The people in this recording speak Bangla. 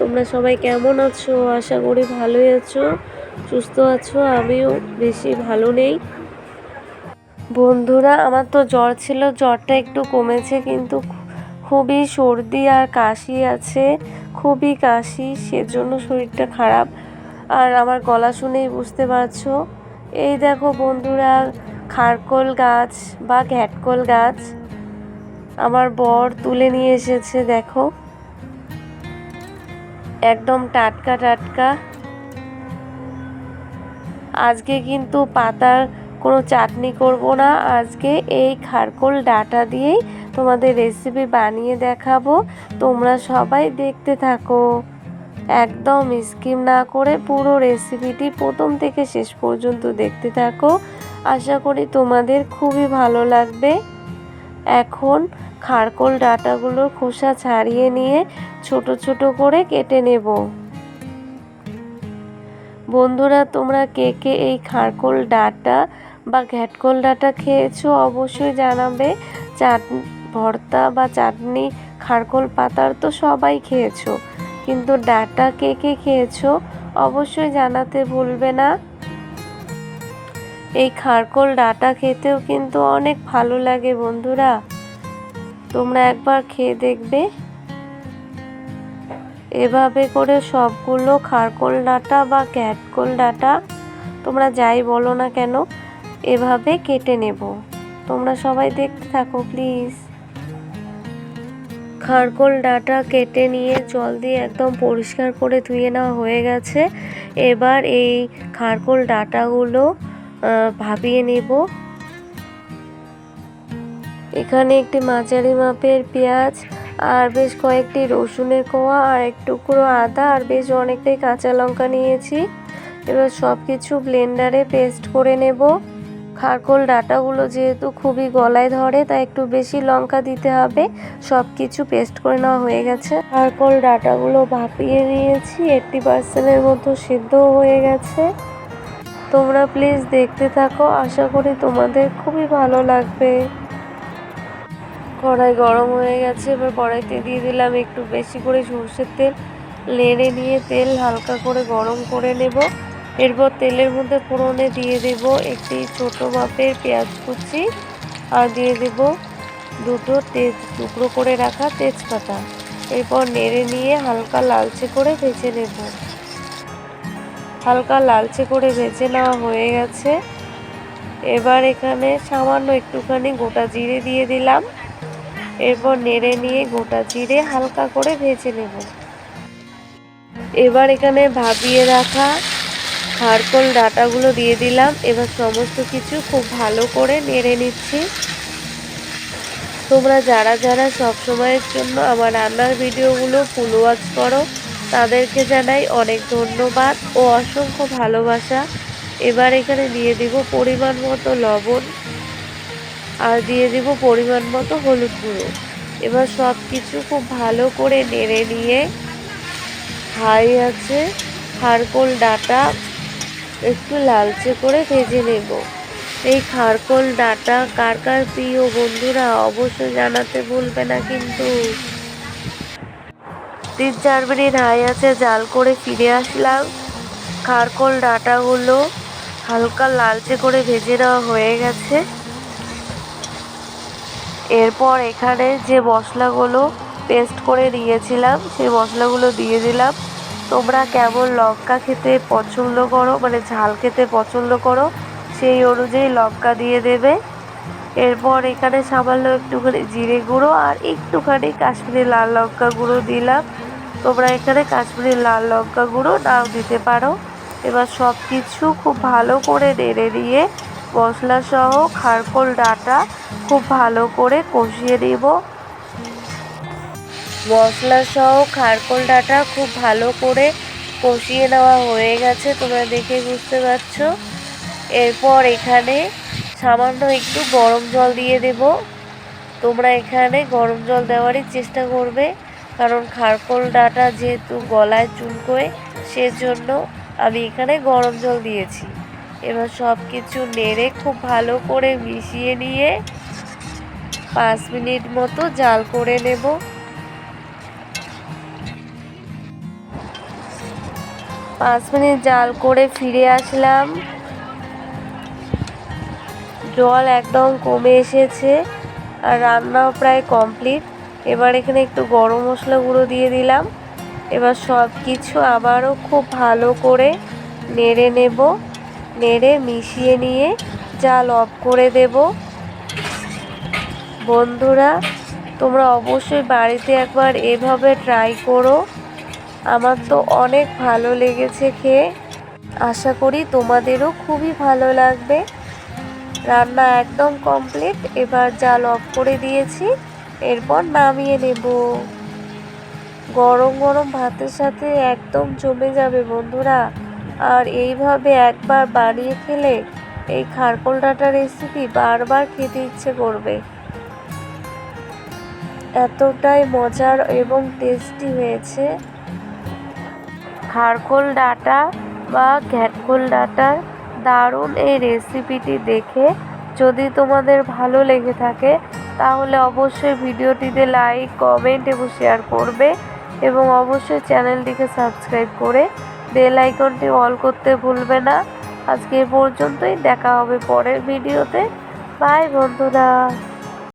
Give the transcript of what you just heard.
তোমরা সবাই কেমন আছো? আশা করি ভালোই আছো, সুস্থ আছো, আমিও বেশি ভালো নেই। বন্ধুরা, আমার তো জ্বর ছিল, জ্বরটা একটু কমেছে, কিন্তু খুবই সর্দি আর কাশি আছে, খুবই কাশি, সেজন্য শরীরটা খারাপ। আর আমার গলা শুনেই বুঝতে পারছ। এই দেখো বন্ধুরা, খারকোল গাছ বা ঘ্যাটকোল গাছ আমার বর তুলে নিয়ে এসেছে, দেখো। একদম টাটকা টাটকা। আজকে কিন্তু পাতার কোনো চাটনি করব না। আজকে এই খারকোল ডাটা দিয়েই তোমাদের রেসিপি বানিয়ে দেখাবো। তোমরা সবাই দেখতে থাকো। একদম স্কিম না করে পুরো রেসিপিটি প্রথম থেকে শেষ পর্যন্ত দেখতে থাকো। আশা করি তোমাদের খুবই ভালো লাগবে। এখন খারকোল ডাটাগুলোর খোসা ছাড়িয়ে নিয়ে ছোট ছোট করে কেটে নেব। বন্ধুরা, তোমরা কে কে এই খারকোল ডাটা বা ঘ্যাটকোল ডাটা খেয়েছো অবশ্যই জানাবে। চাট, ভর্তা বা চাটনি, খারকোল পাতার তো সবাই খেয়েছো। কিন্তু ডাটা কে কে খেয়েছো অবশ্যই জানাতে ভুলবে না। এই খারকোল ডাটা খেতেও কিন্তু অনেক ভালো লাগে বন্ধুরা। তোমরা একবার খেয়ে দেখবে। এভাবে করে সবগুলো খারকোল ডাটা বা ক্যাটকোল ডাটা তোমরা যাই বলো না কেন, এভাবে কেটে নেব। তোমরা সবাই দেখতে থাকো, প্লিজ। খারকোল ডাটা কেটে নিয়ে জল দিয়ে একদম পরিষ্কার করে ধুয়ে নেওয়া হয়ে গেছে। এবার এই খারকোল ডাটাগুলো ভাবিয়ে নেব। এখানে একটি মাঝারি মাপের পেঁয়াজ, আর বেশ কয়েকটি রসুনের কোয়া, আর এক টুকরো আদা, আর বেশ অনেকটাই কাঁচা লঙ্কা নিয়েছি। এবার সব কিছু ব্লেন্ডারে পেস্ট করে নেব। খারকোল ডাটাগুলো যেহেতু খুবই গলায় ধরে, তাই একটু বেশি লঙ্কা দিতে হবে। সব কিছু পেস্ট করে নেওয়া হয়ে গেছে। খারকোল ডাটাগুলো ভাপিয়ে নিয়েছি। এইটটি পার্সেন্টের মতো সিদ্ধ হয়ে গেছে। তোমরা প্লিজ দেখতে থাকো, আশা করি তোমাদের খুবই ভালো লাগবে। কড়াই গরম হয়ে গেছে, এবার কড়াইতে দিয়ে দিলাম একটু বেশি করে সর্ষের তেল। নেড়ে নিয়ে তেল হালকা করে গরম করে নেব। এরপর তেলের মধ্যে ফোড়নে দিয়ে দেব একটি ছোট মাপের পেঁয়াজ কুচি আর দিয়ে দেব দুটো তেজ, টুকরো করে রাখা তেজপাতা। এরপর নেড়ে নিয়ে হালকা লালচে করে ভেজে নেব। হালকা লালচে করে ভেজে নেওয়া হয়ে গেছে। এবার এখানে সামান্য একটুখানি গোটা জিরে দিয়ে দিলাম। এরপর নেড়ে নিয়ে গোটা জিরে হালকা করে ভেজে নেব। এবার এখানে ভাবিয়ে রাখা খারকোল ডাটাগুলো দিয়ে দিলাম। এবার সমস্ত কিছু খুব ভালো করে নেড়ে নিচ্ছি। তোমরা যারা যারা সব সময়ের জন্য আমার রান্নার ভিডিওগুলো ফুল ওয়াচ করো তাদেরকে জানাই অনেক ধন্যবাদ ও অসংখ্য ভালোবাসা। এবার এখানে দিয়ে দিব পরিমাণ মতো লবণ আর দিয়ে দিব পরিমাণ মতো হলুদ গুঁড়ো। এবার সব কিছু খুব ভালো করে নেড়ে নিয়ে হাই আছে, খারকোল ডাটা একটু লালচে করে ভেজে নেব। এই খারকোল ডাটা কার কার প্রিয় বন্ধুরা অবশ্যই জানাতে ভুলবে না কিন্তু। তিন চার মিনিট হাই আছে জাল করে ফিরে আসলাম। খারকোল ডাটাগুলো হালকা লালচে করে ভেজে নেওয়া হয়ে গেছে। এরপর এখানে যে মশলাগুলো পেস্ট করে নিয়েছিলাম, সেই মশলাগুলো দিয়ে দিলাম। তোমরা কেমন লঙ্কা খেতে পছন্দ করো মানে ঝাল খেতে পছন্দ করো, সেই অনুযায়ী লঙ্কা দিয়ে দেবে। এরপর এখানে সামান্য একটুখানি জিরে গুঁড়ো আর একটুখানি কাশ্মীরি লাল লঙ্কা গুঁড়ো দিলাম। তোমরা এখানে কাশ্মীরি লাল লঙ্কা গুঁড়ো নাও দিতে পারো। এবার সব কিছু খুব ভালো করে নেড়ে দিয়ে মশলা সহ খারকোল ডাটা খুব ভালো করে কষিয়ে নিব। মশলা সহ খারকোল ডাটা খুব ভালো করে কষিয়ে নেওয়া হয়ে গেছে, তোমরা দেখে বুঝতে পারছ। এরপর এখানে সামান্য একটু গরম জল দিয়ে দেব। তোমরা এখানে গরম জল দেওয়ারই চেষ্টা করবে। কারণ খারকোল ডাটা যেহেতু গলায় চুলকোয়, সেজন্য আমি এখানে গরম জল দিয়েছি। এবার সব কিছু নেড়ে খুব ভালো করে মিশিয়ে নিয়ে পাঁচ মিনিট মতো জাল করে নেব। পাঁচ মিনিট জাল করে ফিরে আসলাম। জল একদম কমে এসেছে আর রান্নাও প্রায় কমপ্লিট। এবার এখানে একটু গরম মশলা গুঁড়ো দিয়ে দিলাম। এবার সব কিছু আবারও খুব ভালো করে নেড়ে নেব। নেড়ে মিশিয়ে নিয়ে জাল অফ করে দেব। বন্ধুরা, তোমরা অবশ্যই বাড়িতে একবার এভাবে ট্রাই করো। আমার তো অনেক ভালো লেগেছে খেয়ে। আশা করি তোমাদেরও খুবই ভালো লাগবে। রান্না একদম কমপ্লিট। এবার জাল অফ করে দিয়েছি। এরপর নামিয়ে নেব। গরম গরম ভাতের সাথে একদম জমে যাবে বন্ধুরা। আর এইভাবে একবার বানিয়ে খেলে এই খারকোল ডাটা রেসিপি বারবার খেতে ইচ্ছে করবে। এতটাই মজার এবং টেস্টি হয়েছে। খারকোল ডাটা বা ঘ্যাটকোল ডাঁটার দারুণ এই রেসিপিটি দেখে যদি তোমাদের ভালো লেগে থাকে তাহলে অবশ্যই ভিডিওটিতে লাইক কমেন্ট এবং শেয়ার করবে এবং অবশ্যই চ্যানেলটিকে সাবস্ক্রাইব করে বেল আইকনটি অল করতে ভুলবে না। আজকে পর্যন্তই, দেখা হবে পরের ভিডিওতে বাই বন্ধুরা।